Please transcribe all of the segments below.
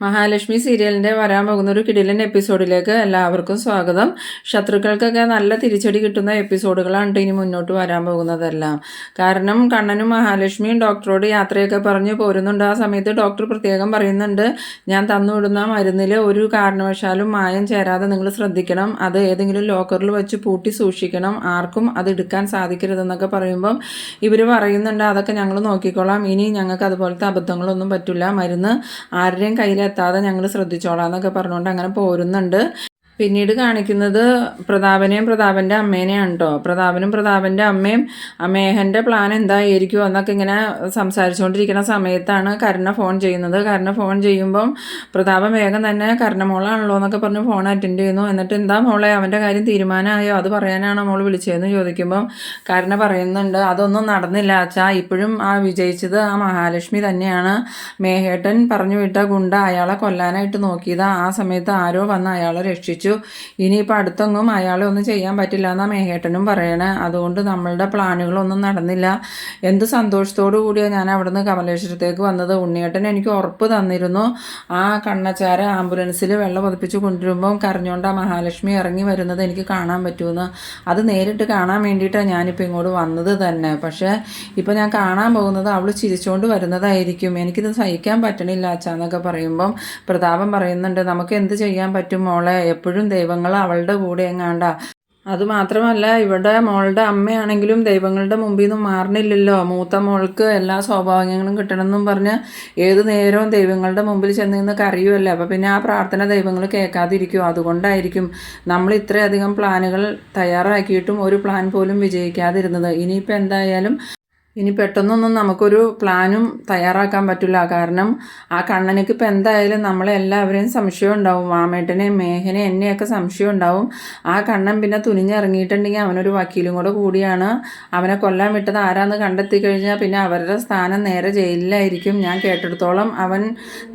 മഹാലക്ഷ്മി സീരിയലിന്റെ വരാൻ പോകുന്ന ഒരു കിടിലൻ എപ്പിസോഡിലേക്ക് എല്ലാവർക്കും സ്വാഗതം. ശത്രുക്കൾക്കൊക്കെ നല്ല തിരിച്ചടി കിട്ടുന്ന എപ്പിസോഡുകളാണ് ഇനി മുന്നോട്ട് വരാൻ പോകുന്നതെല്ലാം. കാരണം കണ്ണനും മഹാലക്ഷ്മിയും ഡോക്ടറോട് യാത്രയൊക്കെ പറഞ്ഞ് പോരുന്നുണ്ട്. ആ സമയത്ത് ഡോക്ടർ പ്രത്യേകം പറയുന്നുണ്ട് ഞാൻ തന്നുവിടുന്ന മരുന്നിൽ ഒരു കാരണവശാലും മായം ചേരാതെ നിങ്ങൾ ശ്രദ്ധിക്കണം. അത് ഏതെങ്കിലും ലോക്കറിൽ വെച്ച് പൂട്ടി സൂക്ഷിക്കണം. ആർക്കും അത് എടുക്കാൻ സാധിക്കരുതെന്നൊക്കെ പറയുമ്പം ഇവർ പറയുന്നുണ്ട് അതൊക്കെ ഞങ്ങൾ നോക്കിക്കോളാം. ഇനി ഞങ്ങൾക്ക് അതുപോലത്തെ അബദ്ധങ്ങളൊന്നും പറ്റില്ല മരുന്ന് ആരുടെയും കയ്യിൽ എത്താതെ ഞങ്ങൾ ശ്രദ്ധിച്ചോളാം എന്നൊക്കെ പറഞ്ഞുകൊണ്ട് അങ്ങനെ പോരുന്നുണ്ട്. പിന്നീട് കാണിക്കുന്നത് പ്രതാപനെയും പ്രതാപന്റെ അമ്മേനെയാണ് കേട്ടോ പ്രതാപനും പ്രതാപന്റെ അമ്മയും അമ്മേഹന്റെ പ്ലാൻ എന്തായിരിക്കും എന്നൊക്കെ ഇങ്ങനെ സംസാരിച്ചുകൊണ്ടിരിക്കുന്ന സമയത്താണ് കരുണ ഫോൺ ചെയ്യുന്നത്. കരുണ ഫോൺ ചെയ്യുമ്പം പ്രതാപം വേഗം തന്നെ കരുണ മോളാണല്ലോ എന്നൊക്കെ പറഞ്ഞ് ഫോൺ അറ്റൻഡ് ചെയ്യുന്നു. എന്നിട്ട് എന്താ മോളെ അവന്റെ കാര്യം തീരുമാനമായോ? അത് പറയാനാണോ മോൾ വിളിച്ചതെന്ന് ചോദിക്കുമ്പം കരുണ പറയുന്നുണ്ട് അതൊന്നും നടന്നില്ല അച്ഛാ. ഇപ്പോഴും ആ വിജയിച്ചത് ആ മഹാലക്ഷ്മി തന്നെയാണ്. മേഹേട്ടൻ പറഞ്ഞു വിട്ട ഗുണ്ട അയാളെ കൊല്ലാനായിട്ട് നോക്കിയതാ. ആ സമയത്ത് ആരോ വന്ന് അയാളെ രക്ഷിച്ചു. വിചാരിച്ചു. ഇനിയിപ്പോൾ അടുത്തൊന്നും അയാളെ ഒന്നും ചെയ്യാൻ പറ്റില്ല എന്നാണ് മേഘേട്ടനും പറയണേ. അതുകൊണ്ട് നമ്മളുടെ പ്ലാനുകളൊന്നും നടന്നില്ല. എന്ത് സന്തോഷത്തോടു കൂടിയാണ് ഞാൻ അവിടെ നിന്ന് കമലേശ്വരത്തേക്ക് വന്നത്. ഉണ്ണിയേട്ടൻ എനിക്ക് ഉറപ്പ് തന്നിരുന്നു. ആ കണ്ണച്ചാര ആംബുലൻസിൽ വെള്ളം പതിപ്പിച്ച് കൊണ്ടുവരുമ്പം കരഞ്ഞോണ്ട മഹാലക്ഷ്മി ഇറങ്ങി വരുന്നത് എനിക്ക് കാണാൻ പറ്റുമെന്ന്. അത് നേരിട്ട് കാണാൻ വേണ്ടിയിട്ടാണ് ഞാനിപ്പോൾ ഇങ്ങോട്ട് വന്നത് തന്നെ. പക്ഷേ ഇപ്പോൾ ഞാൻ കാണാൻ പോകുന്നത് അവൾ ചിരിച്ചുകൊണ്ട് വരുന്നതായിരിക്കും. എനിക്കിത് സഹിക്കാൻ പറ്റണില്ല അച്ഛാന്നൊക്കെ പറയുമ്പം പ്രതാപം പറയുന്നുണ്ട് നമുക്ക് എന്ത് ചെയ്യാൻ പറ്റും മോളെ? എപ്പോഴും എപ്പോഴും ദൈവങ്ങൾ അവളുടെ കൂടെ എങ്ങാണ്ട? അതുമാത്രമല്ല ഇവിടെ മോളുടെ അമ്മയാണെങ്കിലും ദൈവങ്ങളുടെ മുമ്പിൽ നിന്ന് മാറണില്ലല്ലോ. മൂത്ത മോൾക്ക് എല്ലാ സ്വാഭാവികങ്ങളും കിട്ടണമെന്നും പറഞ്ഞ് ഏത് നേരവും ദൈവങ്ങളുടെ മുമ്പിൽ ചെന്ന് നിന്ന് കറിയുമല്ലേ അപ്പോൾ പിന്നെ ആ പ്രാർത്ഥന ദൈവങ്ങൾ കേൾക്കാതിരിക്കും. അതുകൊണ്ടായിരിക്കും നമ്മൾ ഇത്രയധികം പ്ലാനുകൾ തയ്യാറാക്കിയിട്ടും ഒരു പ്ലാൻ പോലും വിജയിക്കാതിരുന്നത്. ഇനിയിപ്പോൾ എന്തായാലും ഇനി പെട്ടെന്നൊന്നും നമുക്കൊരു പ്ലാനും തയ്യാറാക്കാൻ പറ്റില്ല. കാരണം ആ കണ്ണനക്ക് ഇപ്പം എന്തായാലും നമ്മളെ എല്ലാവരെയും സംശയം ഉണ്ടാവും. മാമേട്ടനെ മേഹനെ എന്നെയൊക്കെ സംശയം ഉണ്ടാവും. ആ കണ്ണൻ പിന്നെ തുനിഞ്ഞിറങ്ങിയിട്ടുണ്ടെങ്കിൽ അവനൊരു വക്കീലും കൂടെ കൂടിയാണ്. അവനെ കൊല്ലാൻ വിട്ടത് ആരാന്ന് കണ്ടെത്തി കഴിഞ്ഞാൽ പിന്നെ അവരുടെ സ്ഥാനം നേരെ ജയിലിലായിരിക്കും. ഞാൻ കേട്ടിടത്തോളം അവൻ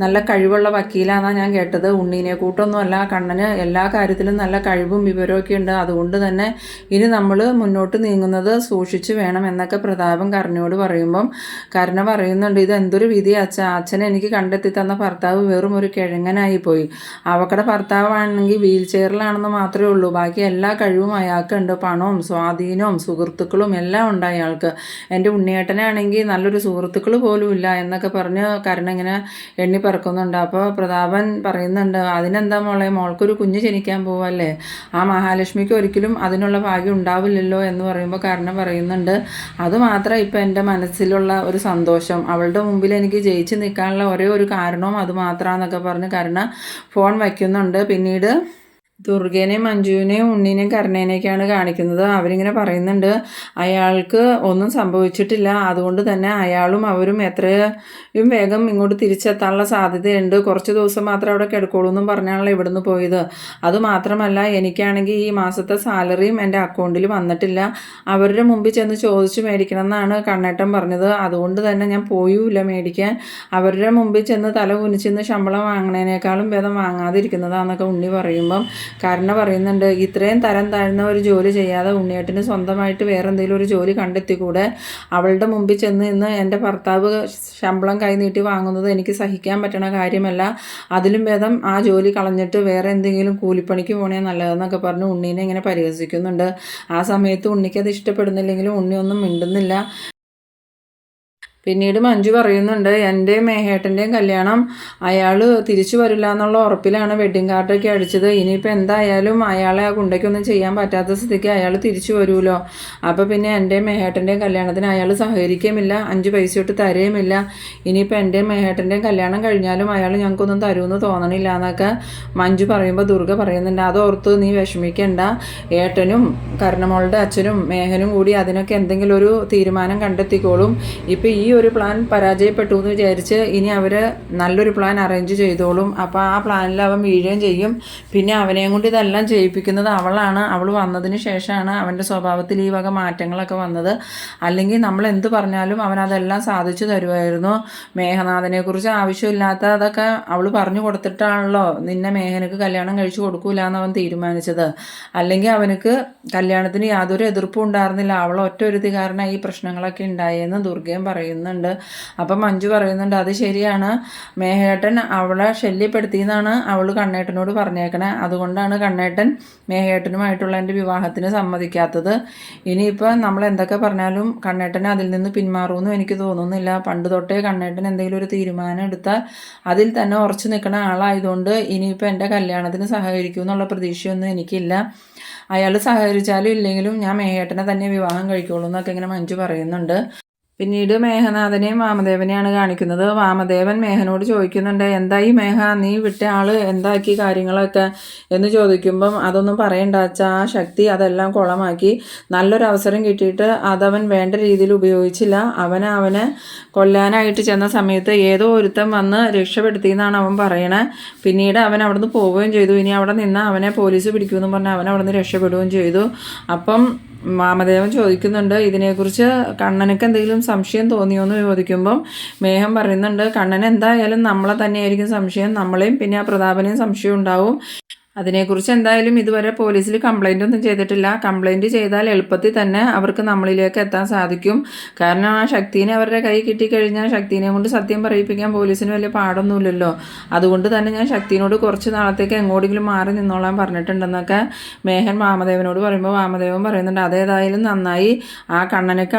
നല്ല കഴിവുള്ള വക്കീലാണെന്നാണ് ഞാൻ കേട്ടത്. ഉണ്ണീനെ കൂട്ടൊന്നുമല്ല കണ്ണന് എല്ലാ കാര്യത്തിലും നല്ല കഴിവും വിവരമൊക്കെ ഉണ്ട്. അതുകൊണ്ട് തന്നെ ഇനി നമ്മൾ മുന്നോട്ട് നീങ്ങുന്നത് സൂക്ഷിച്ചു വേണം എന്നൊക്കെ പ്രതാപം കർണ കരുണയോട് പറയുമ്പം കരുണ പറയുന്നുണ്ട് ഇത് എന്തൊരു വിധി അച്ഛ അച്ഛനെ എനിക്ക് കണ്ടെത്തി തന്ന ഭർത്താവ് വെറും ഒരു കിഴങ്ങനായി പോയി. അവക്കടെ ഭർത്താവാണെങ്കിൽ വീൽ ചെയറിലാണെന്ന് മാത്രമേ ഉള്ളൂ. ബാക്കി എല്ലാ കഴിവും അയാൾക്കുണ്ട്. പണവും സ്വാധീനവും സുഹൃത്തുക്കളും എല്ലാം ഉണ്ട് അയാൾക്ക്. എന്റെ ഉണ്ണിയേട്ടനാണെങ്കിൽ നല്ലൊരു സുഹൃത്തുക്കൾ പോലും ഇല്ല എന്നൊക്കെ പറഞ്ഞ് കരുണ ഇങ്ങനെ എണ്ണി പറക്കുന്നുണ്ട്. അപ്പോൾ പ്രതാപൻ പറയുന്നുണ്ട് അതിനെന്താ മോളെ? മോൾക്കൊരു കുഞ്ഞ് ജനിക്കാൻ പോവല്ലേ? ആ മഹാലക്ഷ്മിക്ക് ഒരിക്കലും അതിനുള്ള ഭാഗ്യം ഉണ്ടാവില്ലല്ലോ എന്ന് പറയുമ്പോൾ കാരണം പറയുന്നുണ്ട്. അതുമാത്രം ഇപ്പം എന്റെ മനസ്സിലുള്ള ഒരു സന്തോഷം. അവളുടെ മുമ്പിൽ എനിക്ക് ജയിച്ച് നിൽക്കാനുള്ള ഒരേ ഒരു കാരണവും അത് മാത്രമാണെന്നൊക്കെ പറഞ്ഞ് കരുണ ഫോൺ വയ്ക്കുന്നുണ്ട്. പിന്നീട് ദുർഗേനെയും മഞ്ജുവിനെ ഉണ്ണിനെയും കരുണേനെയൊക്കെയാണ് കാണിക്കുന്നത്. അവരിങ്ങനെ പറയുന്നുണ്ട് അയാൾക്ക് ഒന്നും സംഭവിച്ചിട്ടില്ല. അതുകൊണ്ട് തന്നെ അയാളും അവരും എത്രയും വേഗം ഇങ്ങോട്ട് തിരിച്ചെത്താനുള്ള സാധ്യതയുണ്ട്. കുറച്ച് ദിവസം മാത്രം അവിടെ കിടക്കുള്ളൂ എന്നും പറഞ്ഞാണല്ലോ ഇവിടുന്ന് പോയത്. അതുമാത്രമല്ല എനിക്കാണെങ്കിൽ ഈ മാസത്തെ സാലറിയും എന്റെ അക്കൗണ്ടിൽ വന്നിട്ടില്ല. അവരുടെ മുമ്പിൽ ചെന്ന് ചോദിച്ചു മേടിക്കണം എന്നാണ് കണ്ണേട്ടൻ പറഞ്ഞത്. അതുകൊണ്ട് തന്നെ ഞാൻ പോയൂല മേടിക്കാൻ. അവരുടെ മുമ്പിൽ ചെന്ന് തല കുനിച്ചെന്ന് ശമ്പളം വാങ്ങണേനേക്കാളും ഭേദം വാങ്ങാതിരിക്കുന്നതാണെന്നൊക്കെ ഉണ്ണി പറയുമ്പം കാരണം പറയുന്നുണ്ട് ഇത്രയും തരം താഴ്ന്ന ഒരു ജോലി ചെയ്യാതെ ഉണ്ണിയേട്ടന് സ്വന്തമായിട്ട് വേറെ എന്തെങ്കിലും ഒരു ജോലി കണ്ടെത്തിക്കൂടെ? അവളുടെ മുമ്പിൽ ചെന്ന് ഇന്ന് എന്റെ ഭർത്താവ് ശമ്പളം കൈനീട്ടി വാങ്ങുന്നത് എനിക്ക് സഹിക്കാൻ പറ്റണ കാര്യമല്ല. അതിലും ഭേദം ആ ജോലി കളഞ്ഞിട്ട് വേറെ എന്തെങ്കിലും കൂലിപ്പണിക്ക് പോണേ നല്ലതെന്നൊക്കെ പറഞ്ഞ് ഉണ്ണീനെ ഇങ്ങനെ പരിഹസിക്കുന്നുണ്ട്. ആ സമയത്ത് ഉണ്ണിക്ക് അത് ഇഷ്ടപ്പെടുന്നില്ലെങ്കിലും ഉണ്ണി ഒന്നും മിണ്ടുന്നില്ല. പിന്നീട് മഞ്ജു പറയുന്നുണ്ട് എന്റെ മേഹേട്ടന്റെയും കല്യാണം അയാൾ തിരിച്ചു വരില്ല എന്നുള്ള ഉറപ്പിലാണ് വെഡ്ഡിങ് കാർഡൊക്കെ അടിച്ചത്. ഇനിയിപ്പോൾ എന്തായാലും അയാളെ ആ കുണ്ടയ്ക്കൊന്നും ചെയ്യാൻ പറ്റാത്ത സ്ഥിതിക്ക് അയാൾ തിരിച്ചു വരുമല്ലോ അപ്പോൾ പിന്നെ എന്റെ മേഹേട്ടന്റെയും കല്യാണത്തിന് അയാൾ സഹകരിക്കുമില്ല അഞ്ച് പൈസ ഇട്ട് തരുകയുമില്ല ഇനിയിപ്പോൾ എന്റെ മേഹേട്ടന്റെയും കല്യാണം കഴിഞ്ഞാലും അയാൾ ഞങ്ങൾക്കൊന്നും തരുമെന്ന് തോന്നണില്ല എന്നൊക്കെ മഞ്ജു പറയുമ്പോൾ ദുർഗ പറയുന്നുണ്ട്. അതോർത്ത് നീ വിഷമിക്കേണ്ട. ഏട്ടനും കർണമോളുടെ അച്ഛനും മേഹനും കൂടി അതിനൊക്കെ എന്തെങ്കിലും ഒരു തീരുമാനം കണ്ടെത്തിക്കോളും. ഇപ്പോൾ ഈ ഒരു പ്ലാൻ പരാജയപ്പെട്ടു എന്ന് വിചാരിച്ച് ഇനി അവർ നല്ലൊരു പ്ലാൻ അറേഞ്ച് ചെയ്തോളും. അപ്പോൾ ആ പ്ലാനിൽ അവൻ വീഴുകയും ചെയ്യും. പിന്നെ അവനെയും കൊണ്ട് ഇതെല്ലാം ചെയ്യിപ്പിക്കുന്നത് അവളാണ്. അവൾ വന്നതിന് ശേഷമാണ് അവന്റെ സ്വഭാവത്തിൽ ഈ വക മാറ്റങ്ങളൊക്കെ വന്നത്. അല്ലെങ്കിൽ നമ്മൾ എന്ത് പറഞ്ഞാലും അവൻ അതെല്ലാം സാധിച്ചു തരുമായിരുന്നു. മേഘനാഥനെക്കുറിച്ച് ആവശ്യമില്ലാത്ത അതൊക്കെ അവൾ പറഞ്ഞു കൊടുത്തിട്ടാണല്ലോ നിന്നെ മേഘനക്ക് കല്യാണം കഴിച്ചു കൊടുക്കൂല എന്ന് അവൻ തീരുമാനിച്ചത്. അല്ലെങ്കിൽ അവനക്ക് കല്യാണത്തിന് യാതൊരു എതിർപ്പും ഉണ്ടായിരുന്നില്ല. അവൾ ഒറ്റ ഒരു കാരണം ഈ പ്രശ്നങ്ങളൊക്കെ ഉണ്ടായെന്ന് ദുർഗയും പറയുന്നു. പറയുന്നുണ്ട്. അപ്പം മഞ്ജു പറയുന്നുണ്ട് അത് ശരിയാണ്. മേഹേട്ടൻ അവളെ ശല്യപ്പെടുത്തിയെന്നാണ് അവൾ കണ്ണേട്ടനോട് പറഞ്ഞേക്കണേ. അതുകൊണ്ടാണ് കണ്ണേട്ടൻ മേഹേട്ടനുമായിട്ടുള്ള എന്റെ വിവാഹത്തിന് സമ്മതിക്കാത്തത്. ഇനിയിപ്പോൾ നമ്മൾ എന്തൊക്കെ പറഞ്ഞാലും കണ്ണേട്ടനെ അതിൽ നിന്ന് പിന്മാറുമെന്നും എനിക്ക് തോന്നുന്നില്ല. പണ്ട് തൊട്ടേ കണ്ണേട്ടൻ എന്തെങ്കിലും ഒരു തീരുമാനം എടുത്താൽ അതിൽ തന്നെ ഉറച്ചു നിൽക്കുന്ന ആളായതുകൊണ്ട് ഇനിയിപ്പോൾ എന്റെ കല്യാണത്തിന് സഹകരിക്കും എന്നുള്ള പ്രതീക്ഷയൊന്നും എനിക്കില്ല. അയാൾ സഹകരിച്ചാലും ഇല്ലെങ്കിലും ഞാൻ മേഹേട്ടനെ തന്നെ വിവാഹം കഴിക്കുള്ളൂ എന്നൊക്കെ ഇങ്ങനെ മഞ്ജു പറയുന്നുണ്ട്. പിന്നീട് മേഘനാഥനെയും വാമദേവനെയാണ് കാണിക്കുന്നത്. വാമദേവൻ മേഘനോട് ചോദിക്കുന്നുണ്ട് എന്തായി മേഘ നീ വിട്ട ആൾ എന്താക്കി കാര്യങ്ങളൊക്കെ? എന്ന് ചോദിക്കുമ്പം അതൊന്നും പറയണ്ട ആ ശക്തി അതെല്ലാം കുളമാക്കി. നല്ലൊരു അവസരം കിട്ടിയിട്ട് അതവൻ വേണ്ട രീതിയിൽ ഉപയോഗിച്ചില്ല. അവനെ അവനെ കൊല്ലാനായിട്ട് ചെന്ന സമയത്ത് ഏതോ ഒരുത്തൻ വന്ന് രക്ഷപ്പെടുത്തി എന്നാണ് അവൻ പറയണേ. പിന്നീട് അവൻ അവിടുന്ന് പോവുകയും ചെയ്തു. ഇനി അവിടെ നിന്ന് അവനെ പോലീസ് പിടിക്കുമെന്ന് പറഞ്ഞാൽ അവൻ അവിടുന്ന് രക്ഷപ്പെടുകയും ചെയ്തു. അപ്പം മാമദേവൻ ചോദിക്കുന്നുണ്ട് ഇതിനെക്കുറിച്ച് കണ്ണനക്ക് എന്തെങ്കിലും സംശയം തോന്നിയോ എന്ന് ചോദിക്കുമ്പം മേഹം പറയുന്നുണ്ട് കണ്ണൻ എന്തായാലും നമ്മളെ തന്നെയായിരിക്കും സംശയം നമ്മളെയും പിന്നെ ആ പ്രതാപനെയും സംശയം ഉണ്ടാവും. അതിനെക്കുറിച്ച് എന്തായാലും ഇതുവരെ പോലീസിൽ കംപ്ലൈന്റ് ഒന്നും ചെയ്തിട്ടില്ല. കംപ്ലൈന്റ് ചെയ്താൽ എളുപ്പത്തിൽ തന്നെ അവർക്ക് നമ്മളിലേക്ക് എത്താൻ സാധിക്കും. കാരണം ആ ശക്തിനെ അവരുടെ കൈ കിട്ടിക്കഴിഞ്ഞാൽ ശക്തിനെ കൊണ്ട് സത്യം പറയിപ്പിക്കാൻ പോലീസിന് വലിയ പാടൊന്നുമില്ലല്ലോ. അതുകൊണ്ട് തന്നെ ഞാൻ ശക്തിനോട് കുറച്ച് നാളത്തേക്ക് എങ്ങോട്ടെങ്കിലും മാറി നിന്നോളാൻ പറഞ്ഞിട്ടുണ്ടെന്നൊക്കെ മേഹൻ വാമദേവനോട് പറയുമ്പോൾ വാമദേവൻ പറയുന്നുണ്ട്. അതേതായാലും നന്നായി. ആ കണ്ണനൊക്കെ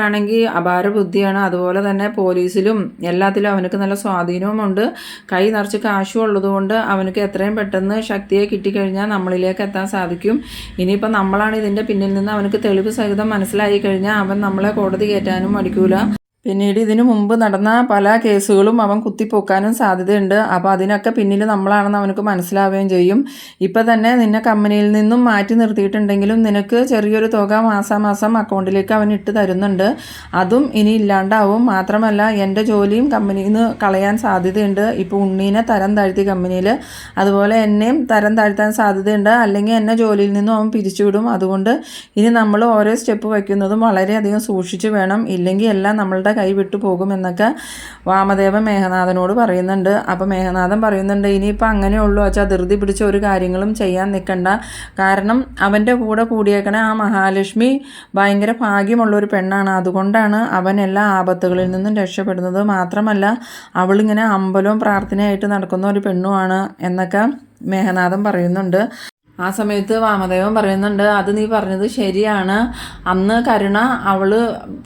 അപാര ബുദ്ധിയാണ്. അതുപോലെ തന്നെ പോലീസിലും എല്ലാത്തിലും അവനക്ക് നല്ല സ്വാധീനവുമുണ്ട്. കൈ നിറച്ച് കാശും ഉള്ളതുകൊണ്ട് അവനക്ക് എത്രയും പെട്ടെന്ന് ശക്തിയെ കിട്ടിക്കഴിഞ്ഞാൽ കഴിഞ്ഞാൽ നമ്മളിലേക്ക് എത്താൻ സാധിക്കും. ഇനിയിപ്പോൾ നമ്മളാണ് ഇതിന്റെ പിന്നിൽ നിന്ന് അവനക്ക് തെളിവ് സഹിതം മനസ്സിലായി കഴിഞ്ഞാൽ അവൻ നമ്മളെ കോടതി കയറ്റാനും മടിക്കൂല. പിന്നീട് ഇതിനു മുമ്പ് നടന്ന പല കേസുകളും അവൻ കുത്തിപ്പൊക്കാനും സാധ്യതയുണ്ട്. അപ്പോൾ അതിനൊക്കെ പിന്നിൽ നമ്മളാണെന്ന് അവനക്ക് മനസ്സിലാവുകയും ചെയ്യും. ഇപ്പം തന്നെ നിന്നെ കമ്പനിയിൽ നിന്നും മാറ്റി നിർത്തിയിട്ടുണ്ടെങ്കിലും നിനക്ക് ചെറിയൊരു തുക മാസാമാസം അക്കൗണ്ടിലേക്ക് അവൻ ഇട്ട് തരുന്നുണ്ട്. അതും ഇനി ഇല്ലാണ്ടാവും. മാത്രമല്ല എന്റെ ജോലിയും കമ്പനിയിൽ നിന്ന് കളയാൻ സാധ്യതയുണ്ട്. ഇപ്പോൾ ഉണ്ണീനെ തരം താഴ്ത്തി കമ്പനിയിൽ അതുപോലെ എന്നെയും തരം താഴ്ത്താൻ സാധ്യതയുണ്ട്. അല്ലെങ്കിൽ എന്നെ ജോലിയിൽ നിന്നും അവൻ പിരിച്ചുവിടും. അതുകൊണ്ട് ഇനി നമ്മൾ ഓരോ സ്റ്റെപ്പ് വയ്ക്കുന്നതും വളരെയധികം സൂക്ഷിച്ചു വേണം. ഇല്ലെങ്കിൽ എല്ലാം നമ്മളുടെ കൈ വിട്ടു പോകുമെന്നൊക്കെ വാമദേവൻ മേഘനാഥനോട് പറയുന്നുണ്ട്. അപ്പോൾ മേഘനാഥൻ പറയുന്നുണ്ട് ഇനിയിപ്പോൾ അങ്ങനെയുള്ളൂ അച്ഛാ ധൃതി പിടിച്ച ഒരു കാര്യങ്ങളും ചെയ്യാൻ നിൽക്കണ്ട കാരണം അവന്റെ കൂടെ കൂടിയേക്കണ ആ മഹാലക്ഷ്മി ഭയങ്കര ഭാഗ്യമുള്ള ഒരു പെണ്ണാണ്. അതുകൊണ്ടാണ് അവൻ എല്ലാ ആപത്തുകളിൽ നിന്നും രക്ഷപ്പെടുന്നത്. മാത്രമല്ല അവളിങ്ങനെ അമ്പലവും പ്രാർത്ഥനയായിട്ട് നടക്കുന്ന ഒരു പെണ്ണുമാണ് എന്നൊക്കെ മേഘനാഥൻ പറയുന്നുണ്ട്. ആ സമയത്ത് വാമദേവൻ പറയുന്നുണ്ട് അത് നീ പറഞ്ഞത് ശരിയാണ്. അന്ന് കരുണ അവൾ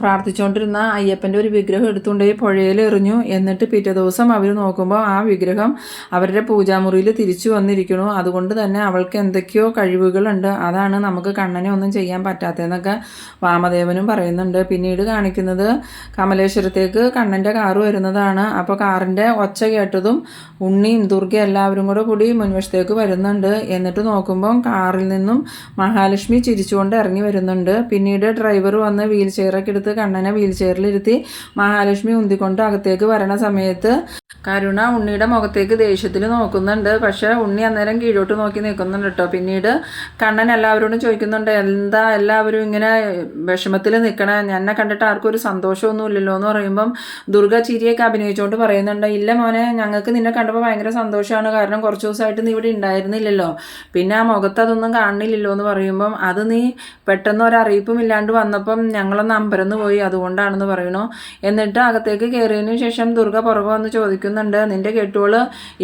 പ്രാർത്ഥിച്ചുകൊണ്ടിരുന്ന അയ്യപ്പന്റെ ഒരു വിഗ്രഹം എടുത്തുകൊണ്ടേ പുഴയിൽ എറിഞ്ഞു. എന്നിട്ട് പിറ്റേ ദിവസം അവർ നോക്കുമ്പോൾ ആ വിഗ്രഹം അവരുടെ പൂജാമുറിയിൽ തിരിച്ചു വന്നിരിക്കുന്നു. അതുകൊണ്ട് തന്നെ അവൾക്ക് എന്തൊക്കെയോ കഴിവുകളുണ്ട്. അതാണ് നമുക്ക് കണ്ണനെ ഒന്നും ചെയ്യാൻ പറ്റാത്തതെന്നൊക്കെ വാമദേവനും പറയുന്നുണ്ട്. പിന്നീട് കാണിക്കുന്നത് കമലേശ്വരത്തേക്ക് കണ്ണന്റെ കാറ് വരുന്നതാണ്. അപ്പോൾ കാറിന്റെ ഒച്ച കേട്ടതും ഉണ്ണിയും ദുർഗ എല്ലാവരും കൂടെ കൂടി മുൻവശത്തേക്ക് വരുന്നുണ്ട്. എന്നിട്ട് നോക്കുമ്പോൾ നോക്കുമ്പം കാറിൽ നിന്നും മഹാലക്ഷ്മി ചിരിച്ചുകൊണ്ട് ഇറങ്ങി വരുന്നുണ്ട്. പിന്നീട് ഡ്രൈവർ വന്ന് വീൽ ചെയറൊക്കെ എടുത്ത് കണ്ണനെ വീൽ ചെയറിലിരുത്തി മഹാലക്ഷ്മി ഉന്തിക്കൊണ്ട് അകത്തേക്ക് വരണ സമയത്ത് കരുണ ഉണ്ണിയുടെ മുഖത്തേക്ക് ദേഷ്യത്തിൽ നോക്കുന്നുണ്ട്. പക്ഷേ ഉണ്ണി അന്നേരം കീഴോട്ട് നോക്കി നിൽക്കുന്നുണ്ട് കേട്ടോ. പിന്നീട് കണ്ണൻ എല്ലാവരോടും ചോദിക്കുന്നുണ്ട് എന്താ എല്ലാവരും ഇങ്ങനെ വിഷമത്തിൽ നിൽക്കണേ? എന്നെ കണ്ടിട്ട് ആർക്കും ഒരു സന്തോഷമൊന്നും ഇല്ലല്ലോ? എന്ന് പറയുമ്പം ദുർഗ ചിരിയൊക്കെ അഭിനയിച്ചുകൊണ്ട് പറയുന്നുണ്ട് ഇല്ല മോനെ ഞങ്ങൾക്ക് നിന്നെ കണ്ടപ്പോൾ ഭയങ്കര സന്തോഷമാണ്. കാരണം കുറച്ച് ദിവസമായിട്ട് നീ ഇവിടെ ഉണ്ടായിരുന്നില്ലല്ലോ. പിന്നെ ആ മുഖത്ത് അതൊന്നും കാണുന്നില്ലല്ലോ എന്ന് പറയുമ്പം അത് നീ പെട്ടെന്ന് ഒരറിയിപ്പും ഇല്ലാണ്ട് വന്നപ്പം ഞങ്ങളൊന്ന് അമ്പരന്ന് പോയി അതുകൊണ്ടാണെന്ന് പറയണു. എന്നിട്ട് അകത്തേക്ക് കയറിയതിനു ശേഷം ദുർഗ പുറകെ വന്ന് ചോദിക്കുന്നുണ്ട് നിന്റെ കെട്ടുകൾ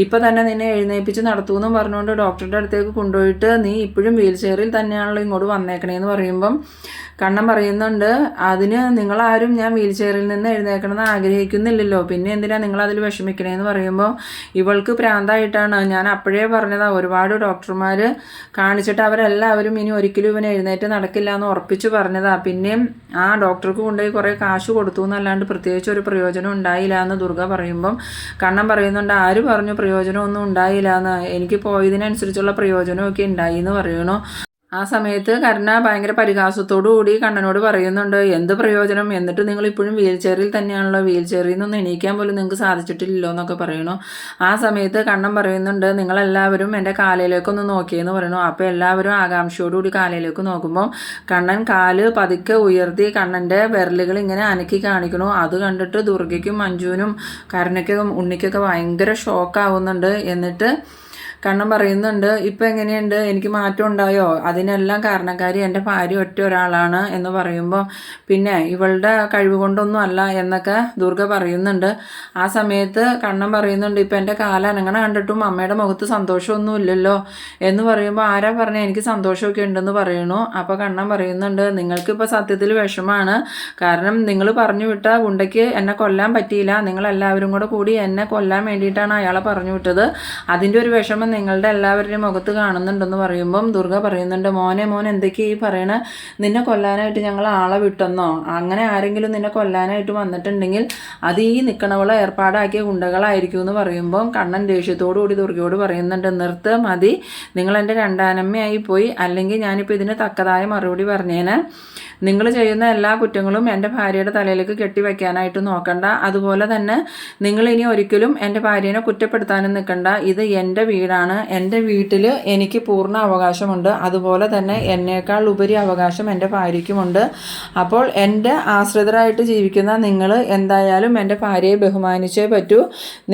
ഇപ്പം തന്നെ നിന്നെ എഴുന്നേൽപ്പിച്ച് നടത്തുമെന്നും പറഞ്ഞുകൊണ്ട് ഡോക്ടറുടെ അടുത്തേക്ക് കൊണ്ടുപോയിട്ട് നീ ഇപ്പോഴും വീൽ ചെയറിൽ തന്നെയാണല്ലോ ഇങ്ങോട്ട് വന്നേക്കണേന്ന് പറയുമ്പം കണ്ണൻ പറയുന്നുണ്ട് അതിന് നിങ്ങളാരും ഞാൻ വീൽ ചെയറിൽ നിന്ന് എഴുന്നേക്കണമെന്ന് ആഗ്രഹിക്കുന്നില്ലല്ലോ. പിന്നെ എന്തിനാ നിങ്ങൾ അതിൽ വിഷമിക്കണേന്ന് പറയുമ്പോൾ ഇവൾക്ക് പ്രാന്തായിട്ടാണ്. ഞാൻ അപ്പോഴേ പറഞ്ഞതാ. ഒരുപാട് ഡോക്ടർമാർ കാണിച്ചിട്ട് അവരെല്ലാവരും ഇനി ഒരിക്കലും ഇവനെ എഴുന്നേറ്റ് നടക്കില്ല എന്ന് ഉറപ്പിച്ചു പറഞ്ഞതാ. പിന്നെയും ആ ഡോക്ടർക്ക് കൊണ്ടുപോയി കുറേ കാശ് കൊടുത്തു എന്നല്ലാണ്ട് പ്രത്യേകിച്ച് ഒരു പ്രയോജനം ഉണ്ടായില്ല എന്ന് ദുർഗ പറയുമ്പം കണ്ണൻ പറയുന്നുണ്ട്. ആര് പറഞ്ഞു പ്രയോജനമൊന്നും ഉണ്ടായില്ല എന്ന്? എനിക്ക് പോയതിനനുസരിച്ചുള്ള പ്രയോജനമൊക്കെ ഉണ്ടായി എന്ന് പറയണു. ആ സമയത്ത് കരുണ ഭയങ്കര പരിഹാസത്തോടു കൂടി കണ്ണനോട് പറയുന്നുണ്ട് എന്ത് പ്രയോജനം? എന്നിട്ട് നിങ്ങൾ ഇപ്പോഴും വീൽ ചെയറിൽ തന്നെയാണല്ലോ. വീൽ ചെയറിൽ നിന്നൊന്നും എണീക്കാൻ പോലും നിങ്ങൾക്ക് സാധിച്ചിട്ടില്ലല്ലോ എന്നൊക്കെ പറയണു ആ സമയത്ത് കണ്ണൻ പറയുന്നുണ്ട് നിങ്ങളെല്ലാവരും എന്റെ കാലയിലേക്കൊന്ന് നോക്കിയെന്ന് പറയണു അപ്പോൾ എല്ലാവരും ആകാംക്ഷയോടുകൂടി കാലയിലേക്ക് നോക്കുമ്പോൾ കണ്ണൻ കാൽ പതുക്കെ ഉയർത്തി കണ്ണന്റെ വിരലുകൾ ഇങ്ങനെ അനക്കി കാണിക്കണു അത് കണ്ടിട്ട് ദുർഗയ്ക്കും മഞ്ജുവിനും കരുണയ്ക്കും ഉണ്ണിക്കൊക്കെ ഭയങ്കര ഷോക്കാവുന്നുണ്ട് എന്നിട്ട് കണ്ണൻ പറയുന്നുണ്ട് ഇപ്പം എങ്ങനെയുണ്ട്? എനിക്ക് മാറ്റം ഉണ്ടായോ? അതിനെല്ലാം കാരണക്കാരി എന്റെ ഭാര്യ ഒറ്റ ഒരാളാണ് എന്ന് പറയുമ്പോൾ പിന്നെ ഇവളുടെ കഴിവ് കൊണ്ടൊന്നും അല്ല എന്നൊക്കെ ദുർഗ പറയുന്നുണ്ട്. ആ സമയത്ത് കണ്ണൻ പറയുന്നുണ്ട് ഇപ്പം എന്റെ കാല അനങ്ങണ കണ്ടിട്ടും അമ്മയുടെ മുഖത്ത് സന്തോഷമൊന്നും ഇല്ലല്ലോ എന്ന് പറയുമ്പോൾ ആരാ പറഞ്ഞ എനിക്ക് സന്തോഷമൊക്കെ ഉണ്ടെന്ന് പറയണു? അപ്പോൾ കണ്ണൻ പറയുന്നുണ്ട് നിങ്ങൾക്കിപ്പോൾ സത്യത്തിൽ വിഷമാണ്. കാരണം നിങ്ങൾ പറഞ്ഞു വിട്ട ഗുണ്ടയ്ക്ക് എന്നെ കൊല്ലാൻ പറ്റിയില്ല. നിങ്ങളെല്ലാവരും കൂടെ കൂടി എന്നെ കൊല്ലാൻ വേണ്ടിയിട്ടാണ് അയാളെ പറഞ്ഞു വിട്ടത്. അതിന്റെ ഒരു വിഷമം നിങ്ങളുടെ എല്ലാവരുടെയും മുഖത്ത് കാണുന്നുണ്ടെന്ന് പറയുമ്പം ദുർഗ പറയുന്നുണ്ട് മോനെ മോൻ എന്തൊക്കെയാ ഈ പറയണ? നിന്നെ കൊല്ലാനായിട്ട് ഞങ്ങൾ ആളെ വിട്ടെന്നോ? അങ്ങനെ ആരെങ്കിലും നിന്നെ കൊല്ലാനായിട്ട് വന്നിട്ടുണ്ടെങ്കിൽ അത് ഈ നിൽക്കണവളെ ഏർപ്പാടാക്കിയ ഗുണ്ടകളായിരിക്കും എന്ന് പറയുമ്പം കണ്ണൻ ദേഷ്യത്തോടു കൂടി ദുർഗയോട് പറയുന്നുണ്ട് നിർത്ത് മതി. നിങ്ങൾ എന്റെ രണ്ടാനമ്മയായി പോയി. അല്ലെങ്കിൽ ഞാനിപ്പോൾ ഇതിന് തക്കതായ മറുപടി പറഞ്ഞേനെ. നിങ്ങൾ ചെയ്യുന്ന എല്ലാ കുറ്റങ്ങളും എന്റെ ഭാര്യയുടെ തലയിലേക്ക് കെട്ടിവെക്കാനായിട്ട് നോക്കണ്ട. അതുപോലെ തന്നെ നിങ്ങൾ ഇനി ഒരിക്കലും എന്റെ ഭാര്യനെ കുറ്റപ്പെടുത്താനും നിൽക്കണ്ട. ഇത് എന്റെ വീടാണ്. എന്റെ വീട്ടിൽ എനിക്ക് പൂർണ അവകാശമുണ്ട്. അതുപോലെ തന്നെ എന്നേക്കാൾ ഉപരി അവകാശം എന്റെ ഭാര്യയ്ക്കുമുണ്ട്. അപ്പോൾ എന്റെ ആശ്രിതരായിട്ട് ജീവിക്കുന്ന നിങ്ങൾ എന്തായാലും എന്റെ ഭാര്യയെ ബഹുമാനിച്ചേ പറ്റൂ.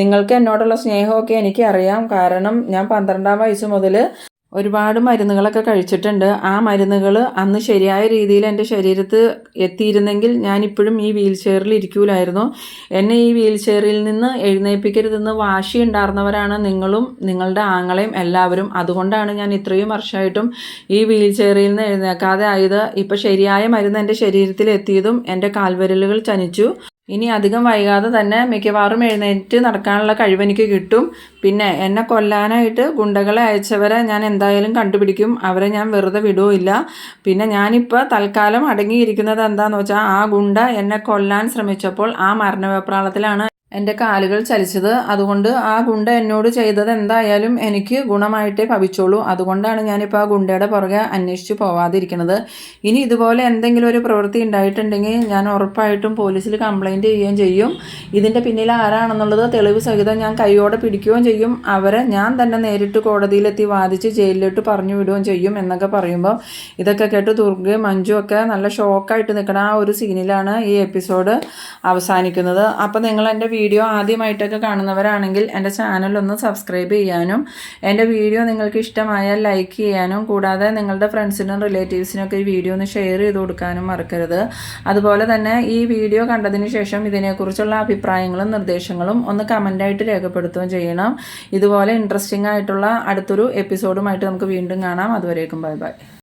നിങ്ങൾക്ക് എന്നോടുള്ള സ്നേഹമൊക്കെ എനിക്കറിയാം. കാരണം ഞാൻ പന്ത്രണ്ടാം വയസ്സ് മുതൽ ഒരുപാട് മരുന്നുകളൊക്കെ കഴിച്ചിട്ടുണ്ട്. ആ മരുന്നുകൾ അന്ന് ശരിയായ രീതിയിൽ എന്റെ ശരീരത്ത് എത്തിയിരുന്നെങ്കിൽ ഞാനിപ്പോഴും ഈ വീൽ ചെയറിൽ ഇരിക്കൂലായിരുന്നു. എന്നെ ഈ വീൽ ചെയറിൽ നിന്ന് എഴുന്നേൽപ്പിക്കരുതെന്ന് വാശി ഉണ്ടായിരുന്നവരാണ് നിങ്ങളും നിങ്ങളുടെ ആങ്ങളെയും എല്ലാവരും. അതുകൊണ്ടാണ് ഞാൻ ഇത്രയും വർഷമായിട്ടും ഈ വീൽ ചെയറിൽ നിന്ന് എഴുന്നേൽക്കാതെ ആയത്. ഇപ്പോൾ ശരിയായ മരുന്ന് എന്റെ ശരീരത്തിൽ എത്തിയതും എന്റെ കാൽവിരലുകൾ ചനിച്ചു. ഇനി അധികം വൈകാതെ തന്നെ മിക്കവാറും എഴുന്നേറ്റ് നടക്കാനുള്ള കഴിവെനിക്ക് കിട്ടും. പിന്നെ എന്നെ കൊല്ലാനായിട്ട് ഗുണ്ടകളെ അയച്ചവരെ ഞാൻ എന്തായാലും കണ്ടുപിടിക്കും. അവരെ ഞാൻ വെറുതെ വിടുകയില്ല. പിന്നെ ഞാനിപ്പോൾ തൽക്കാലം അടങ്ങിയിരിക്കുന്നത് എന്താണെന്ന് വെച്ചാൽ ആ ഗുണ്ട എന്നെ കൊല്ലാൻ ശ്രമിച്ചപ്പോൾ ആ മരണവെപ്രാളത്തിലാണ് എന്റെ കാലുകൾ ചലിച്ചത് അതുകൊണ്ട് ആ ഗുണ്ട എന്നോട് ചെയ്തത് എന്തായാലും എനിക്ക് ഗുണമായിട്ടേ ഭവിച്ചോളൂ. അതുകൊണ്ടാണ് ഞാനിപ്പോൾ ആ ഗുണ്ടയുടെ പുറകെ അന്വേഷിച്ച് പോവാതിരിക്കുന്നത്. ഇനി ഇതുപോലെ എന്തെങ്കിലും ഒരു പ്രവൃത്തി ഉണ്ടായിട്ടുണ്ടെങ്കിൽ ഞാൻ ഉറപ്പായിട്ടും പോലീസിൽ കംപ്ലൈന്റ് ചെയ്യുകയും ചെയ്യും. ഇതിന്റെ പിന്നിൽ ആരാണെന്നുള്ളത് തെളിവ് സഹിതം ഞാൻ കൈയോടെ പിടിക്കുകയും ചെയ്യും. അവരെ ഞാൻ തന്നെ നേരിട്ട് കോടതിയിലെത്തി വാദിച്ച് ജയിലിലോട്ട് പറഞ്ഞു വിടുകയും ചെയ്യും എന്നൊക്കെ പറയുമ്പോൾ ഇതൊക്കെ കേട്ട് ദുർഗയും മഞ്ജു ഒക്കെ നല്ല ഷോക്കായിട്ട് നിൽക്കുന്ന ആ ഒരു സീനിലാണ് ഈ എപ്പിസോഡ് അവസാനിക്കുന്നത്. അപ്പോൾ നിങ്ങൾ എന്റെ വീഡിയോ ആദ്യമായിട്ടൊക്കെ കാണുന്നവരാണെങ്കിൽ എന്റെ ചാനൽ ഒന്ന് സബ്സ്ക്രൈബ് ചെയ്യാനും എന്റെ വീഡിയോ നിങ്ങൾക്ക് ഇഷ്ടമായാൽ ലൈക്ക് ചെയ്യാനും കൂടാതെ നിങ്ങളുടെ ഫ്രണ്ട്സിനും റിലേറ്റീവ്സിനൊക്കെ ഈ വീഡിയോ ഒന്ന് ഷെയർ ചെയ്ത് കൊടുക്കാനും മറക്കരുത്. അതുപോലെ തന്നെ ഈ വീഡിയോ കണ്ടതിന് ശേഷം ഇതിനെക്കുറിച്ചുള്ള അഭിപ്രായങ്ങളും നിർദ്ദേശങ്ങളും ഒന്ന് കമന്റായിട്ട് രേഖപ്പെടുത്തുകയും ചെയ്യണം. ഇതുപോലെ ഇൻട്രസ്റ്റിംഗ് ആയിട്ടുള്ള അടുത്തൊരു എപ്പിസോഡുമായിട്ട് നമുക്ക് വീണ്ടും കാണാം. അതുവരേക്കും ബൈ ബൈ